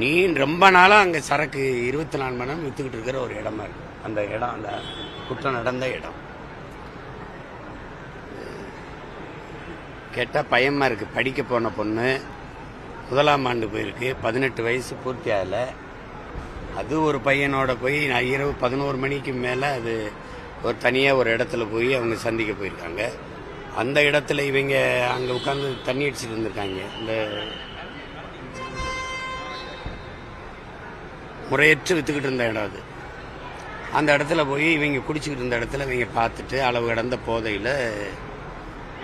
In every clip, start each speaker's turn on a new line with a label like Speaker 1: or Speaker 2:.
Speaker 1: நீ ரொம்ப நாளாக அங்கே சரக்கு இருபத்தி நாலு மணி நேரம் விற்றுக்கிட்டு இருக்கிற ஒரு இடமா இருக்கு. அந்த இடம் அந்த குற்றம் நடந்த இடம். கேட்டால் பயமாக இருக்குது படிக்க போன பொண்ணு முதலாம் ஆண்டு போயிருக்கு. பதினெட்டு வயசு பூர்த்தி ஆகலை. அது ஒரு பையனோட போய் நான் இரவு பதினோரு மணிக்கு மேலே அது ஒரு தனியாக ஒரு இடத்துல போய் அவங்க சந்திக்க போயிருக்காங்க. அந்த இடத்துல இவங்க அங்கே உட்காந்து தண்ணி அடிச்சுட்டு இருந்திருக்காங்க. இந்த முறையற்று வித்துக்கிட்டு இருந்த இடம் அது. அந்த இடத்துல போய் இவங்க குடிச்சிக்கிட்டு இருந்த இடத்துல இவங்க பார்த்துட்டு அளவு கடந்த போதையில்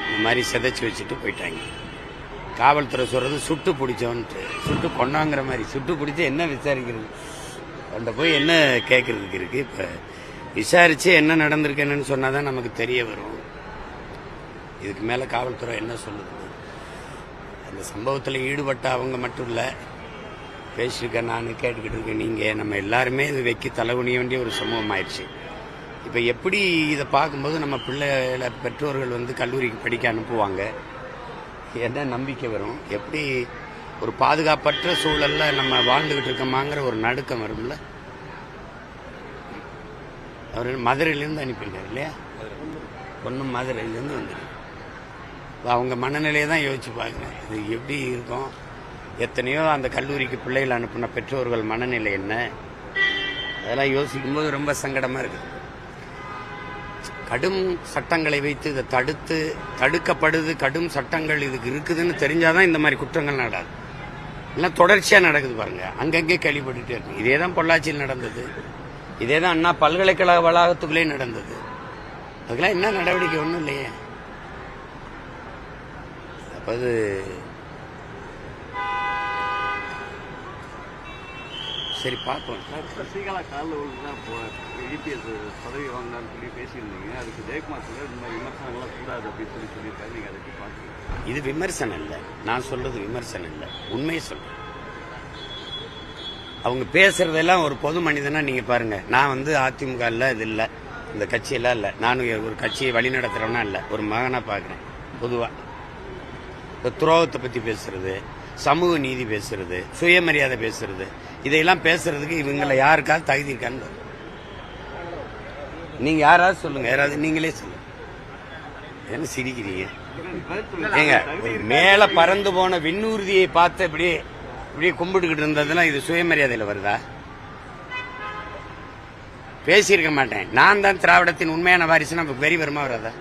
Speaker 1: இந்த மாதிரி சிதைச்சி வச்சுட்டு போயிட்டாங்க. காவல்துறை சொல்கிறது சுட்டு பிடிச்சோன்ட்டு சுட்டு கொண்டாங்கிற மாதிரி சுட்டு பிடிச்சி என்ன விசாரிக்கிறது? அந்த போய் என்ன கேட்குறதுக்கு இருக்குது இப்போ விசாரித்து என்ன நடந்திருக்கு என்னன்னு சொன்னாதான் நமக்கு தெரிய வரும். இதுக்கு மேலே காவல்துறை என்ன சொல்லுது? அந்த சம்பவத்தில் ஈடுபட்ட அவங்க மட்டும் இல்லை பேசியிருக்கேன் நான் கேட்டுக்கிட்டு இருக்கேன். நீங்கள் நம்ம எல்லாருமே இது வைக்க தலைகுனிய வேண்டிய ஒரு சமூகம் ஆயிடுச்சு இப்போ எப்படி இதை பார்க்கும்போது நம்ம பிள்ளைகளை பெற்றோர்கள் வந்து கல்லூரிக்கு படிக்க அனுப்புவாங்க? என்ன நம்பிக்கை வரும்? எப்படி ஒரு பாதுகாப்பற்ற சூழலில் நம்ம வாழ்ந்துகிட்டு இருக்கோமாங்கிற ஒரு நடுக்கம் வரும்ல? அவர் மதுரையிலேருந்து அனுப்பியிருக்காரு இல்லையா? பொண்ணு மதுரையிலேருந்து வந்துருக்கு. அவங்க மனநிலையை தான் யோசிச்சு பார்க்குறேன் இது எப்படி இருக்கும்? எத்தனையோ அந்த கல்லூரிக்கு பிள்ளைகள் அனுப்பின பெற்றோர்கள் மனநிலை என்ன? அதெல்லாம் யோசிக்கும்போது ரொம்ப சங்கடமாக இருக்குது கடும் சட்டங்களை வைத்து இதை தடுத்து தடுக்கப்படுது கடும் சட்டங்கள் இதுக்கு இருக்குதுன்னு தெரிஞ்சாதான் இந்த மாதிரி குற்றங்கள் நடாது எல்லாம் தொடர்ச்சியாக நடக்குது பாருங்க. அங்கங்கே கேள்விப்பட்டுட்டே இருக்கு இதே தான் பொள்ளாச்சியில் நடந்தது. இதே தான் அண்ணா பல்கலைக்கழக வளாகத்துக்குள்ளே நடந்தது. அதுக்கெல்லாம் என்ன நடவடிக்கை? ஒன்றும் இல்லையே. அப்போ சரி பார்ப்போம்
Speaker 2: சசிகலா காலில் இப்போ இபிஎஸ் பதவி வாங்கினான்னு சொல்லி பேசியிருந்தீங்க. அதுக்கு ஜெயக்குமார் சொல்ல இந்த மாதிரி விமர்சனங்கள்லாம் கூடாது அப்படின்னு சொல்லி சொல்லியிருக்காரு. நீங்கள் அதை எப்படி பார்க்குறீங்க?
Speaker 1: இது விமர்சனம் இல்லை. நான் சொல்றது விமர்சனம் இல்லை. உண்மையை சொல்றேன். அவங்க பேசுறதெல்லாம் ஒரு பொது மனிதனா நீங்க பாருங்க. நான் வந்து அதிமுக இல்ல இது இல்ல. இந்த கட்சியெல்லாம் இல்ல. நானும் ஒரு கட்சியை வழி நடத்துறவனா இல்ல. ஒரு மகனா பாக்குறேன். பொதுவா. இந்த துரோகத்தை பத்தி பேசுறது சமூக நீதி பேசுறது சுயமரியாதை பேசுறது இதையெல்லாம் பேசுறதுக்கு இவங்களை யாருக்காவது தகுதி இருக்கான்னு நீங்க யாராவது சொல்லுங்க யாராவது நீங்களே சொல்லுங்க. என்ன சிரிக்கிறீங்க? ஏங்க மேல பறந்து போன விண்ணூர்தியை பார்த்து இப்படியே இப்படியே கும்பிட்டுக்கிட்டு இருந்ததுலாம் இது சுயமரியாதையில வருதா? பேசியிருக்க மாட்டேன். நான் தான் திராவிடத்தின் உண்மையான வாரிசு நமக்கு வெறி வருமா வராதா?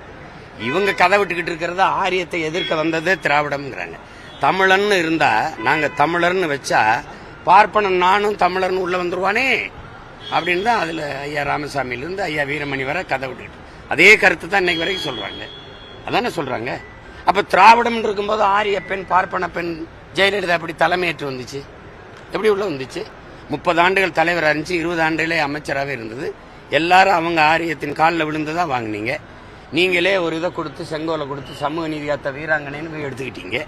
Speaker 1: இவங்க கதை விட்டுக்கிட்டு இருக்கிறத ஆரியத்தை எதிர்க்க வந்ததே திராவிடம்ங்கிறாங்க. தமிழன்னு இருந்தா நாங்க தமிழர்னு வச்சா பார்ப்பனன் நானும் தமிழர்னு உள்ள வந்துருவானே? அப்படின்னு தான் அதுல ஐயா ராமசாமியிலிருந்து ஐயா வீரமணி வரை கதை விட்டுட்டு அதே கருத்து தான் இன்னைக்கு வரைக்கும் சொல்றாங்க. அதானே சொல்றாங்க? அப்ப திராவிடம் இருக்கும்போது ஆரிய பெண் பார்ப்பன பெண் ஜெயலலிதா எப்படி தலைமையேற்று வந்துச்சு? எப்படி உள்ள வந்துச்சு? முப்பது ஆண்டுகள் தலைவராக இருந்துச்சு இருபது ஆண்டுகளே அமைச்சராகவே இருந்தது. எல்லாரும் அவங்க ஆரியத்தின் காலில் விழுந்து தான் வாங்குனீங்க. நீங்களே ஒரு இதை கொடுத்து செங்கோலை கொடுத்து சமூக நீதியாத்த வீராங்கனைன்னு போய் எடுத்துக்கிட்டீங்க.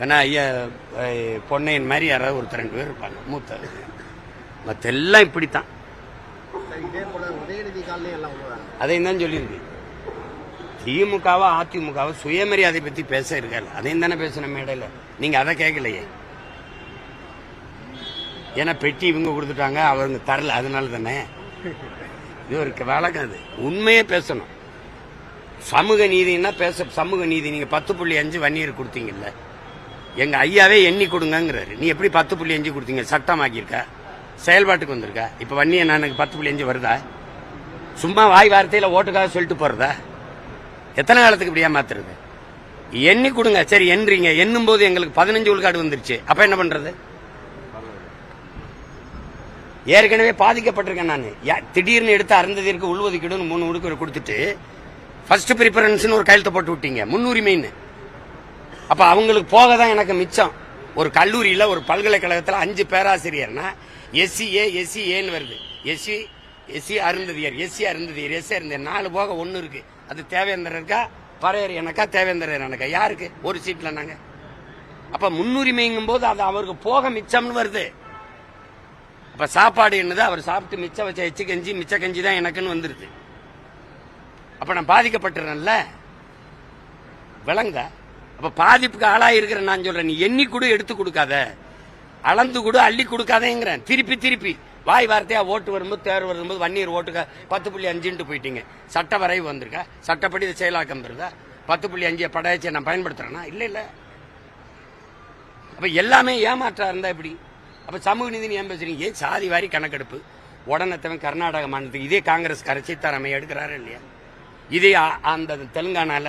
Speaker 1: வேணா ஐயா பொன்னையன் மாதிரி யாராவது ஒருத்தர் ரெண்டு பேர் இருப்பாங்க மூத்த மற்ற எல்லாம் இப்படித்தான் அதையும் தான் சொல்லியிருக்கு. திமுகவா அதிமுகவா சுயமரியாதை பத்தி பேச இருக்காரு. அதையும் தானே பேசணும் மேடையில. நீங்க அதை கேட்கலையே. ஏன்னா பெட்டி இவங்க கொடுத்துட்டாங்க அவங்க தரல அதனால தானே. இது ஒரு வழக்கம் அது. உண்மையே பேசணும். சமூக நீதினா பேச சமூக நீதி. நீங்க பத்து புள்ளி அஞ்சு வன்னியர் கொடுத்தீங்கல்ல. எங்க ஐயாவே எண்ணி கொடுங்கிறாரு நீ எப்படி பத்து புள்ளி அஞ்சு கொடுத்தீங்க? சட்டமாக்கியிருக்கா செயல்பாட்டுக்கு வந்திருக்கா. இப்ப வன்னிய எனக்கு பத்து புள்ளி அஞ்சு வருதா? சும்மா வாய் வார்த்தையில ஓட்டுக்காக சொல்லிட்டு போறதா? எத்தனை காலத்துக்கு இப்படியா மாத்துறது எண்ணி கொடுங்க. சரி எண்றீங்க. எண்ணும் போது எங்களுக்கு பதினஞ்சு உள்காடு வந்துருச்சு. அப்ப என்ன பண்றது? ஏற்கனவே பாதிக்கப்பட்டிருக்கேன் நான். திடீர்னு எடுத்து அருந்ததிற்கு உள்ஒதுக்கீடுன்னு மூணு உடுக்கு கொடுத்துட்டு ஃபர்ஸ்ட் ப்ரிஃபரன்ஸ்னு ஒரு கையெழுத்து போட்டு விட்டீங்க. முன்னுரிமைன்னு. அப்ப அவங்களுக்கு போக தான் எனக்கு மிச்சம். ஒரு கல்லூரியில ஒரு பல்கலைக்கழகத்துல அஞ்சு பேராசிரியர்னா எஸ்சி ஏ எஸ்சி ஏன்னு வருது. SC SC Arunthathiyar SC Arunthathiyar SC Arunthathiyar. நாலு போக ஒன்னு இருக்கு. அது தேவேந்திரர் இருக்கா? பறையர் எனக்கா? தேவேந்திரர் எனக்கா? யாருக்கு? ஒரு சீட்ல நாங்க. அப்ப முன்னுரிமைங்கும் போது அது அவருக்கு போக மிச்சம்னு வருது. அப்ப சாப்பாடு என்னது? அவர் சாப்பிட்டு மிச்சம் வச்ச எச்சு கஞ்சி மிச்ச கஞ்சி தான் எனக்குன்னு வந்துருது. அப்ப நான் பாதிக்கப்பட்டுறேன்ல. விளங்க? அப்ப பாதிப்புக்கு ஆளாயிருக்கிற நான் சொல்றேன். நீ எண்ணி கூட எடுத்து கொடுக்காத. அளந்து கூட அள்ளி கொடுக்காதேங்கிறேன். திருப்பி திருப்பி. வாய் வார்த்தையா ஓட்டு வரும்போது தேர்வு வரும்போது வன்னியர் ஓட்டுக்க பத்து புள்ளி அஞ்சுன்ட்டு போயிட்டீங்க. சட்ட வரைவு வந்திருக்கா? சட்டப்படி இதை செயலாக்கம் பெறுதா பத்து புள்ளி அஞ்சு படையாச்சியை நான் பயன்படுத்துறேன்னா இல்லை இல்லை. அப்போ எல்லாமே ஏமாற்றா இருந்தா இப்படி அப்போ சமூக நீதி ஏன் பேசுறீங்க? ஏன் சாதி வாரி கணக்கெடுப்பு? உடனத்தவன் கர்நாடக மாநிலத்துக்கு இதே காங்கிரஸ் கரைச்சித்தாரமை எடுக்கிறாரு இல்லையா? இதே அந்த தெலுங்கானால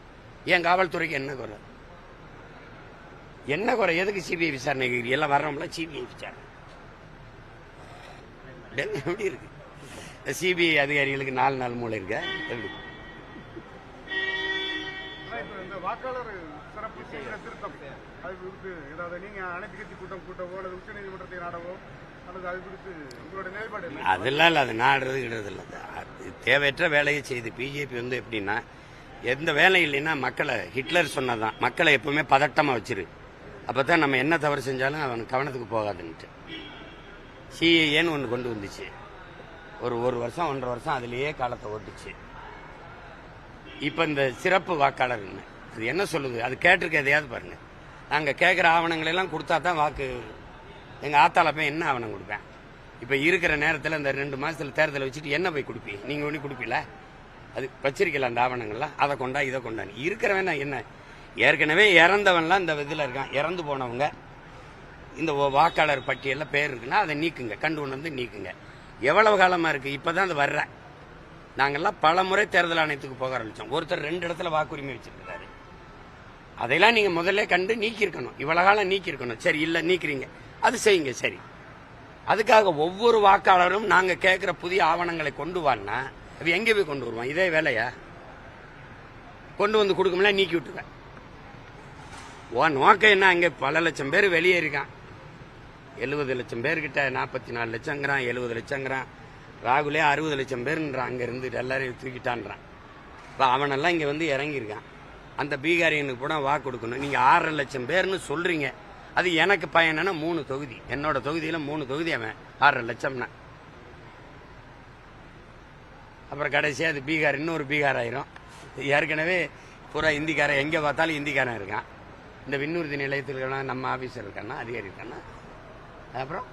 Speaker 1: என் காவல்துறைக்கு என்ன குறை? என்ன குறை? எதுக்கு சிபிஐ விசாரணை கேக்குறீங்க? எல்லாம் வர்றோம்ல சிபிஐ விசாரணை. எப்படி இருக்கு? சிபிஐ அதிகாரிகளுக்கு நாலு நாள் மூளை இருக்க? எப்படி?
Speaker 3: வாக்காளர் சிறப்பு திருத்தம். அது குறித்து ஏதாவது நீங்க அனைத்து கட்சி கூட்டம் கூட்டவோ அல்லது உச்ச நீதிமன்றத்தை நாடவோ அல்லது அது குறித்து உங்களுடைய நிலைப்பாடு
Speaker 1: அதெல்லாம் இல்லை அது நாடுறது கிடுறது இல்லை தேவையற்ற வேலையை செய்து பிஜேபி வந்து எப்படின்னா எந்த வேலை இல்லைன்னா மக்களை ஹிட்லர் சொன்னதான் மக்களை எப்பவுமே பதட்டமாக வச்சிரு. அப்போ தான் நம்ம என்ன தவறு செஞ்சாலும் அவன் கவனத்துக்கு போகாதுன்ட்டு. சிஏஏன்னு ஒன்று கொண்டு வந்துச்சு. ஒரு ஒரு வருஷம் ஒன்றரை வருஷம் அதுலேயே காலத்தை ஓட்டுச்சு. இப்போ இந்த சிறப்பு வாக்காளர்னு அது என்ன சொல்லுது? அது கேட்டிருக்க எதையாவது பாருங்க. நாங்கள் கேட்குற ஆவணங்களை எல்லாம் கொடுத்தா தான் வாக்கு எங்கள் ஆத்தால போய் என்ன ஆவணம் கொடுப்பேன்? இப்போ இருக்கிற நேரத்தில் இந்த ரெண்டு மாதத்தில் தேர்தலை வச்சுட்டு என்ன போய் கொடுப்பீங்க? நீங்கள் ஒன்றும் கொடுப்பீங்களா? அது வச்சிருக்கல அந்த ஆவணங்கள்லாம் அதை கொண்டா இதை கொண்டா. இருக்கிறவன் என்ன? ஏற்கனவே இறந்தவன்லாம் இந்த இதில் இருக்கான். இறந்து போனவங்க. இந்த வாக்காளர் பட்டியலில் பேர் இருக்குன்னா அதை நீக்குங்க. கண்டு கொண்டு வந்து நீக்குங்க. எவ்வளவு காலமாக இருக்குது இப்போ தான் அது வர்ற. நாங்கெல்லாம் பல முறை தேர்தல் ஆணையத்துக்கு போக ஆரம்பித்தோம் ஒருத்தர் ரெண்டு இடத்துல வாக்குரிமை வச்சிருக்காரு. அதையெல்லாம் நீங்கள் முதல்ல கண்டு நீக்கியிருக்கணும். இவ்வளோ காலம் நீக்கியிருக்கணும். சரி இல்லை நீக்கிறீங்க. அது செய்யுங்க. சரி. அதுக்காக ஒவ்வொரு வாக்காளரும் நாங்கள் கேட்குற புதிய ஆவணங்களை கொண்டு வான்னா அப்போ எங்கே போய் கொண்டு வருவான்? இதே வேலையா? கொண்டு வந்து கொடுக்கும்ல நீக்கி விட்டுருவேன். ஓ நோக்கம் என்ன? அங்கே பல லட்சம் பேர் வெளியே இருக்கான். எழுபது லட்சம் பேர்கிட்ட நாற்பத்தி நாலு லட்சங்கிறான் எழுபது லட்சங்கிறான். ராகுலே அறுபது லட்சம் பேருன்றான். அங்கே இருந்து எல்லாரையும் தூக்கிட்டான்றான். இப்போ அவனெல்லாம் இங்கே வந்து இறங்கியிருக்கான். அந்த பீகாரியனுக்கு கூட வாக்கு கொடுக்கணும். நீங்கள் ஆறரை லட்சம் பேர்னு சொல்கிறீங்க அது எனக்கு பயனா மூணு தொகுதி. என்னோட தொகுதியில் மூணு தொகுதி அவன். ஆறரை லட்சம்னா. அப்புறம் கடைசியாக அது பீகார் இன்னொரு பீகார் ஆயிரும் ஏற்கனவே பூரா இந்திக்காரன் எங்கே பார்த்தாலும் இந்திக்காரன் இருக்கான். இந்த விண்ணூர்தி நிலையத்தில் இருக்கானா நம்ம ஆஃபீஸர் இருக்கானா அதிகாரி இருக்கானா அப்புறம்?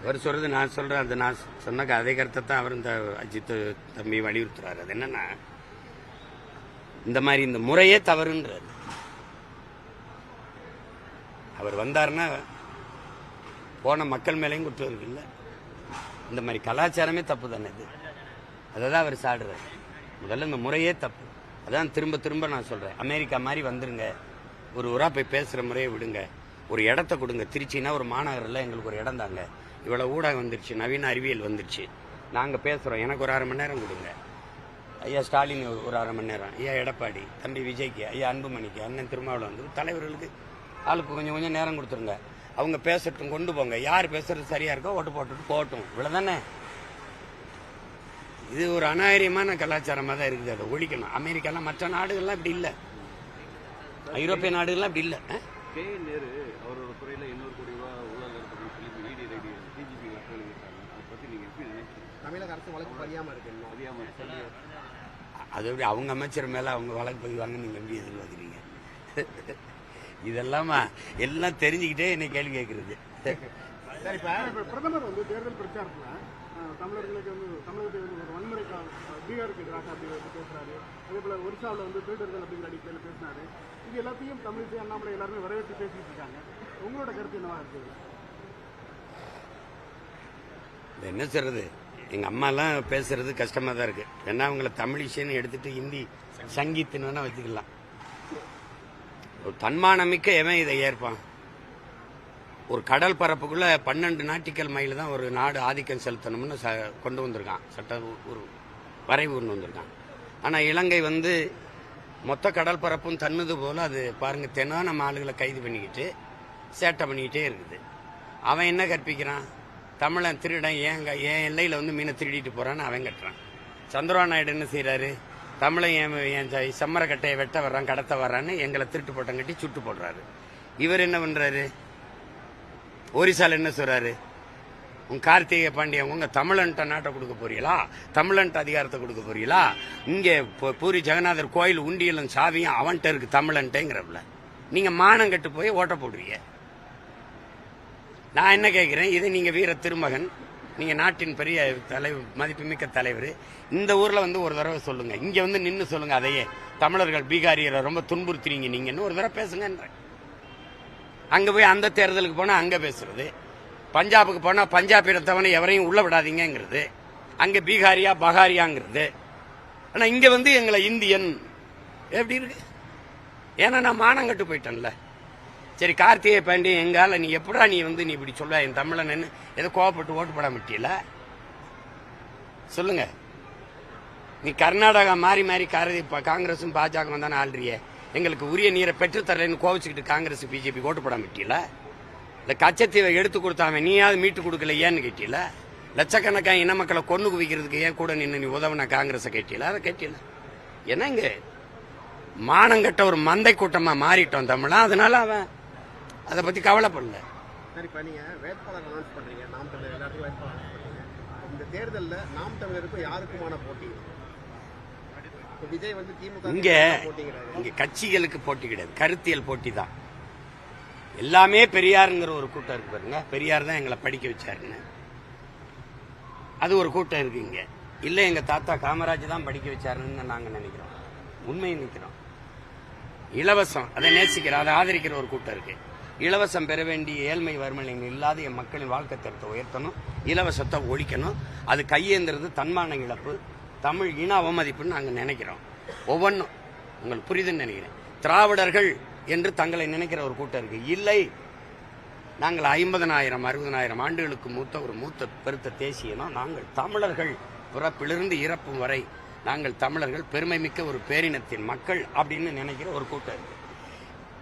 Speaker 1: அவர் சொல்றது நான் சொல்றேன் அது நான் சொன்ன அதே கருத்தை தான் அவர் இந்த அஜித் தம்பி வலியுறுத்துறாரு. அது என்னன்னா இந்த மாதிரி இந்த முறையே தவறுன்றது அவர் வந்தாருன்னா போன மக்கள் மேலேயும் குற்றம் இருக்குல்ல இந்த மாதிரி கலாச்சாரமே தப்பு தானே இது. அதை தான் அவர் சாடுறாரு. முதல்ல இந்த முறையே தப்பு. அதான் திரும்ப திரும்ப நான் சொல்கிறேன் அமெரிக்கா மாதிரி வந்துருங்க. ஒரு ஊரா போய் பேசுகிற முறையை விடுங்க. ஒரு இடத்த கொடுங்க. திருச்சின்னா ஒரு மாநகரில் எங்களுக்கு ஒரு இடம் தாங்க. இவ்வளோ ஊடகம் வந்துருச்சு. நவீன அறிவியல் வந்துருச்சு. நாங்கள் பேசுகிறோம் எனக்கு ஒரு அரை மணி நேரம் கொடுங்க. ஐயா ஸ்டாலின் ஒரு- ஒரு அரை மணி நேரம். ஐயா எடப்பாடி தம்பி விஜய்க்கு ஐயா அன்புமணிக்கு அண்ணன் திருமாவளவன் வந்து தலைவர்களுக்கு ஆளுக்கு கொஞ்சம் கொஞ்சம் நேரம் கொடுத்துருங்க. அவங்க பேசட்டும் கொண்டு போங்க. யார் பேசுறது சரியா இருக்கோ ஓட்டு போட்டுட்டு போகட்டும். இவ்வளவுதானே? இது ஒரு அநாகரியமான கலாச்சாரமாக தான் இருக்குது அதை ஒழிக்கணும். அமெரிக்காலாம் மற்ற நாடுகள்லாம் இப்படி இல்லை. ஐரோப்பிய நாடுகள்லாம் இப்படி இல்லை.
Speaker 2: கே. என் நேரு அவரோட துறையில இன்னொரு கோடி ரூபாய் ஊழல் இருக்குன்னு சொல்லி இடி ரைடி டிஜிபி லெட்டர் எழுதியிருக்காங்க அதை பத்தி நீங்க எப்படி நினைக்கிறீங்க?
Speaker 4: தமிழக அரசு வழக்கு பதியாம இருக்கு இன்னும்.
Speaker 2: அறியாம சொல்லி
Speaker 1: அது எப்படி அவங்க அமைச்சர் மேலே அவங்க வழக்கு பதிவாங்க நீங்கள் எப்படி எதிர்பார்க்குறீங்க? இதெல்லாம்? எல்லாம் தெரிஞ்சுக்கிட்டே என்னை கேள்வி கேட்குறது
Speaker 3: பிரதமர் வந்து தேர்தல் பிரச்சாரத்துல தமிழர்களுக்கு வந்து தமிழகத்தை வந்து ஒரு வன்முறை பீகாருக்கு எதிராக அப்படி வந்து பேசுறாரு. அதே போல ஒரிசாவில் வந்து திருடர்கள் அப்படிங்கிற அடிப்படையில் பேசினாரு. இது எல்லாத்தையும் தமிழிசை அண்ணாமலை எல்லாருமே வரவேற்று பேசிட்டு இருக்காங்க. உங்களோட கருத்து என்னவா இருக்குது?
Speaker 1: என்ன சொல்றது? எங்க அம்மாலாம் பேசுறது கஷ்டமா தான் இருக்கு. ஏன்னா அவங்கள தமிழிசைன்னு எடுத்துட்டு ஹிந்தி சங்கீத்துன்னு வேணா வச்சுக்கலாம். ஒரு தன்மானமிக்க எவன் இதை ஏற்பான். ஒரு கடல் பரப்புக்குள்ள பன்னெண்டு நாட்டிக்கல் மைல் தான் ஒரு நாடு ஆதிக்கம் செலுத்தணும்னு ச- கொண்டு வந்திருக்கான். சட்ட ஒரு வரைவு கொண்டு வந்திருக்கான். ஆனால் இலங்கை வந்து மொத்த கடல் பரப்பும் தன்னுது போல் அது பாருங்க தினம் நம்ம ஆளுகளை கைது பண்ணிக்கிட்டு சேட்டை பண்ணிக்கிட்டே இருக்குது. அவன் என்ன கற்பிக்கிறான்? தமிழன் திருடன் ஏன் ஏன் என் எல்லையில் வந்து மீனை திருடிட்டு போகிறான்னு அவன் கட்டுறான் சந்திரபா நாயுடு என்ன செய்கிறாரு தமிழன் என் என் செம்மரக்கட்டையை வெட்ட வர்றான் கடத்த வர்றான்னு எங்களை திருட்டு போட்டம் கட்டி சுட்டு போடுறாரு. இவர் என்ன பண்றாரு? ஒரிசால என்ன சொல்றாரு? உன் கார்த்திகை பாண்டியன் உங்க தமிழன்ட்ட நாட்டை கொடுக்க போறீங்களா? தமிழன்ட்ட அதிகாரத்தை கொடுக்க போறீங்களா? இங்கே பூ- பூரி ஜெகநாதர் கோயில் உண்டியலும் சாவியும் அவன்கிட்ட இருக்கு தமிழன்ட்டேங்கிறப்பல நீங்க மானம் கட்டு போய் ஓட்ட போடுறீங்க. நான் என்ன கேட்கிறேன் இது நீங்க வீர திருமகன். நீங்கள் நாட்டின் பெரிய தலைவர் மதிப்புமிக்க தலைவர். இந்த ஊரில் வந்து ஒரு தடவை சொல்லுங்கள் இங்கே வந்து நின்று சொல்லுங்கள் அதையே. தமிழர்கள் பீகாரியரை ரொம்ப துன்புறுத்துறீங்க நீங்கன்னு ஒரு தடவை பேசுங்கன்றேன் அங்கே போய் அந்த தேர்தலுக்கு போனால் அங்கே பேசுறது. பஞ்சாபுக்கு போனால் பஞ்சாபில தவிர எவரையும் உள்ள விடாதீங்கங்கிறது. அங்கே பீகாரியா பகாரியாங்கிறது ஆனால் இங்கே வந்து எங்களை இந்தியன். எப்படி இருக்கு? ஏன்னா நான் மானங்கட்டு போயிட்டேன்ல. சரி கார்த்திகை பாண்டியன் எங்கால நீ எப்படா நீ வந்து நீ இப்படி சொல்ல என் தமிழன் ஏதோ கோவப்பட்டு ஓட்டு போட மாட்டியல சொல்லுங்க. நீ கர்நாடகா மாறி மாறி காரதி காங்கிரஸும் பாஜக தானே ஆள்றிய. எங்களுக்கு உரிய நீரை பெற்றுத் தரலைன்னு கோவிச்சுக்கிட்டு காங்கிரஸ் பிஜேபி ஓட்டு போட மாட்டியல இல்ல கச்சத்தீவை எடுத்து கொடுத்தாங்க நீயாவது மீட்டு கொடுக்கல ஏன்னு கேட்டியல லட்சக்கணக்கான இன மக்களை கொண்டு குவிக்கிறதுக்கு ஏன் கூட நின்று நீ உதவுன காங்கிரஸை கேட்டியல அதை கேட்டியல என்னங்க மானங்கட்ட ஒரு மந்தை கூட்டமா மாறிட்டோம் தமிழா? அதனால அவன் அதை பத்தி கவலைப்படல.
Speaker 4: சரி இப்போ நீங்கள் வேட்பாளர் அனௌன்ஸ் பண்ணுறீங்க நாம் தமிழர் எல்லாத்தையும் வேட்பாளர் பண்ணுறீங்க இந்த தேர்தலில் நாம் தமிழருக்கும் யாருக்குமான போட்டி? விஜய் வந்து திமுக
Speaker 1: இங்க இங்க கட்சிகளுக்கு போட்டி கிடையாது கருத்தியல் போட்டி தான். எல்லாமே பெரியாருங்கிற ஒரு கூட்டம் இருக்கு பாருங்க. பெரியார் தான் எங்களை படிக்க வச்சாருன்னு. அது ஒரு கூட்டம் இருக்கு இங்க. இல்ல எங்க தாத்தா காமராஜ் தான் படிக்க வச்சாருன்னு நாங்க நினைக்கிறோம். உண்மையை நினைக்கிறோம். இலவசம். அதை நேசிக்கிற அதை ஆதரிக்கிற ஒரு கூட்டம் இருக்கு. இலவசம் பெற வேண்டிய ஏழ்மை வறுமலின் இல்லாத என் மக்களின் வாழ்க்கை தரத்தை உயர்த்தணும் இலவசத்தை ஒழிக்கணும். அது கையேந்திரது தன்மான இழப்பு தமிழ் இன அவமதிப்புன்னு நாங்கள் நினைக்கிறோம். ஒவ்வொன்றும் உங்களுக்கு புரியுதுன்னு நினைக்கிறேன். திராவிடர்கள் என்று தங்களை நினைக்கிற ஒரு கூட்டம் இருக்கு. இல்லை நாங்கள் ஐம்பதனாயிரம் அறுபதனாயிரம் ஆண்டுகளுக்கு மூத்த ஒரு மூத்த பெருத்த தேசியனம் நாங்கள் தமிழர்கள் பிறப்பிலிருந்து இறப்பு வரை நாங்கள் தமிழர்கள் பெருமை மிக்க ஒரு பேரினத்தின் மக்கள் அப்படின்னு நினைக்கிற ஒரு கூட்டம் இருக்கு.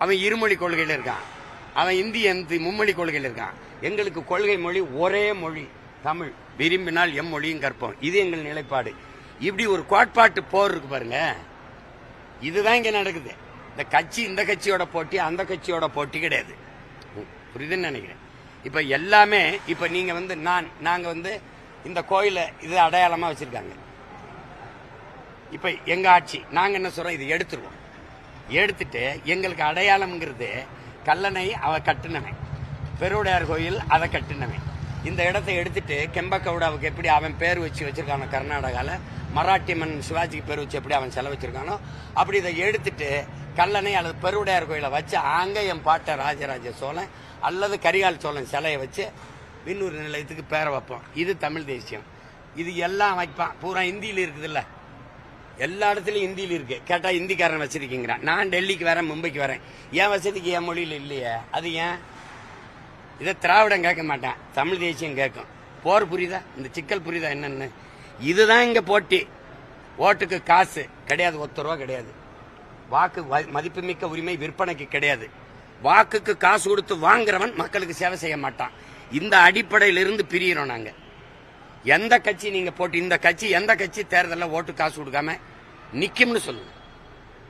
Speaker 1: அவன் இருமொழி கொள்கையில் இருக்கான். அவன் இந்தி இந்தி மும்மொழி கொள்கையில் இருக்கான். எங்களுக்கு கொள்கை மொழி ஒரே மொழி தமிழ். விரும்பினால் எம் மொழியும் கற்போம். இது எங்கள் நிலைப்பாடு. இப்படி ஒரு கோட்பாட்டு போர் இருக்கு பாருங்க. இதுதான் இங்க நடக்குது. இந்த கட்சி இந்த கட்சியோட போட்டி அந்த கட்சியோட போட்டி கிடையாது. புரியுதுன்னு நினைக்கிறேன். இப்ப எல்லாமே இப்ப நீங்க வந்து நான் நாங்க வந்து இந்த கோயிலை இது அடையாளமா வச்சிருக்காங்க. இப்ப எங்க ஆட்சி நாங்க என்ன சொல்றோம்? இது எடுத்துருவோம். எடுத்துட்டு எங்களுக்கு அடையாளம்ங்கிறது கல்லணை அவ கட்டினவன். பெருவுடையார் கோயில் அதை கட்டினவன். இந்த இடத்தை எடுத்துட்டு கெம்பக்கவுடாவுக்கு எப்படி அவன் பேர் வச்சு வச்சிருக்கானோ கர்நாடகாவில் மராட்டி மன்னன் சிவாஜிக்கு பேர் வச்சு எப்படி அவன் செலவு வச்சிருக்கானோ அப்படி இதை எடுத்துட்டு கல்லணை அல்லது பெருவுடையார் கோயிலை வச்சு அங்கே என் பாட்டை ராஜராஜ சோழன் அல்லது கரிகால் சோழன் சிலையை வச்சு விண்ணூர் நிலையத்துக்கு பேரை வைப்போம். இது தமிழ் தேசியம். இது எல்லாம் வைப்பான். பூரா இந்தியில இருக்குதுல்ல. எல்லா இடத்துலயும் ஹிந்தியில் இருக்கு. கேட்டா ஹிந்திக்காரன் வச்சிருக்கீங்கிறான் நான் டெல்லிக்கு வரேன் மும்பைக்கு வரேன். என் வசதிக்கு என் மொழியில் இல்லையே. அது ஏன்? இதை திராவிடம் கேட்க மாட்டேன். தமிழ் தேசியம் கேட்கும். போர் புரியுதா? இந்த சிக்கல் புரியுதா என்னன்னு? இதுதான் இங்க போட்டி. ஓட்டுக்கு காசு கிடையாது ஒத்த ரூபா கிடையாது. வாக்கு மதிப்புமிக்க உரிமை விற்பனைக்கு கிடையாது. வாக்குக்கு காசு கொடுத்து வாங்குறவன் மக்களுக்கு சேவை செய்ய மாட்டான். இந்த அடிப்படையிலிருந்து பிரியிறோம் நாங்கள் எந்த கட்சி நீங்க போட்டு இந்த கட்சி எந்த கட்சி தேர்தலில் ஓட்டு காசு கொடுக்காம நிக்கும்னு சொல்லுங்க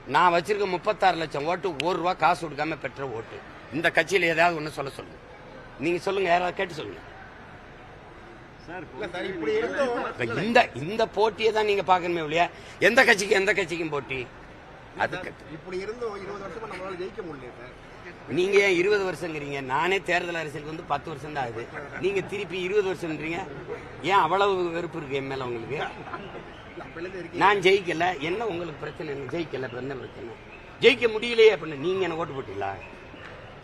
Speaker 1: நான் வச்சிருக்க முப்பத்தாறு லட்சம் ஓட்டு ஒரு ரூபா காசு கொடுக்காம பெற்ற ஓட்டு. இந்த கட்சியில ஏதாவது ஒண்ணு சொல்ல சொல்லுங்க நீங்க சொல்லுங்க யாராவது கேட்டு சொல்லுங்க. இந்த இந்த போட்டியை தான் நீங்க பாக்கணுமே இல்லையா எந்த கட்சிக்கு எந்த கட்சிக்கும் போட்டி? அதுக்கு
Speaker 4: இப்படி இருந்தும் இருபது வருஷமா நம்மளால ஜெயிக்க முடியல
Speaker 1: நீங்க ஏன் இருபது வருஷங்கிறீங்க? நானே தேர்தல் அரசியலுக்கு வந்து பத்து வருஷம் தான் ஆகுது. நீங்க திருப்பி இருபது வருஷம்ன்றீங்க? ஏன் அவ்வளவு வெறுப்பு இருக்கு என் மேல உங்களுக்கு? நான் ஜெயிக்கல. என்ன உங்களுக்கு பிரச்சனை? ஜெயிக்கல? என்ன பிரச்சனை? ஜெயிக்க முடியலையே அப்படின்னு நீங்க என்ன ஓட்டு போட்டீங்களா?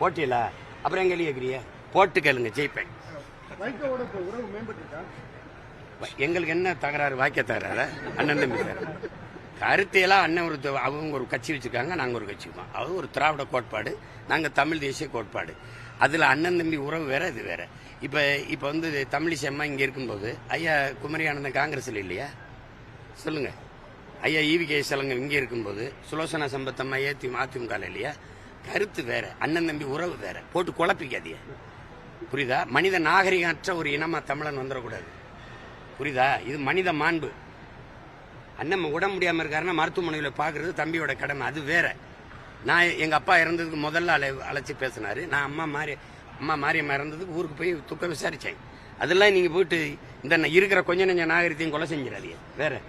Speaker 1: போட்டீங்களா? அப்புறம் எங்க கேக்குறீங்க? போட்டு கேளுங்க ஜெயிப்பேன். எங்களுக்கு என்ன தகராறு வாக்கிய தகராறு அண்ணன் தம்பி சார். கருத்தையெல்லாம் அண்ணன் ஒரு அவங்க ஒரு கட்சி வச்சிருக்காங்க நாங்கள் ஒரு கட்சி அது ஒரு திராவிட கோட்பாடு நாங்கள் தமிழ் தேசிய கோட்பாடு. அதில் அண்ணன் தம்பி உறவு வேற இது வேற. இப்போ இப்போ வந்து தமிழிசை அம்மா இங்கே இருக்கும்போது ஐயா குமரி ஆனந்தன் காங்கிரஸில் இல்லையா? சொல்லுங்க. ஐயா ஈவி கே சலங்கம் இங்கே இருக்கும்போது சுலோசனா சம்பத்தம்மா ஏத்தி அதிமுக இல்லையா? கருத்து வேற அண்ணன் தம்பி உறவு வேற. போட்டு குழப்பிக்காதீங்க. புரியுதா? மனித நாகரிகமற்ற ஒரு இனமா தமிழன் வந்துடக்கூடாது. புரியுதா? இது மனித மாண்பு. அண்ணன் உடம்பு முடியாம இருக்காருன்னா மருத்துவமனையில் பார்க்குறது தம்பியோட கடமை அது வேற. நான் எங்க அப்பா இறந்ததுக்கு முதல்ல அழை அழைச்சி பேசினாரு. நான் அம்மா மாறி அம்மா மாரியம்மா இறந்ததுக்கு ஊருக்கு போய் துக்கம் விசாரிச்சேன். அதெல்லாம் நீங்க போயிட்டு இந்த இருக்கிற கொஞ்ச நெஞ்ச நாகரிகத்தையும் கொலை செஞ்சிடாதீங்க. வேற.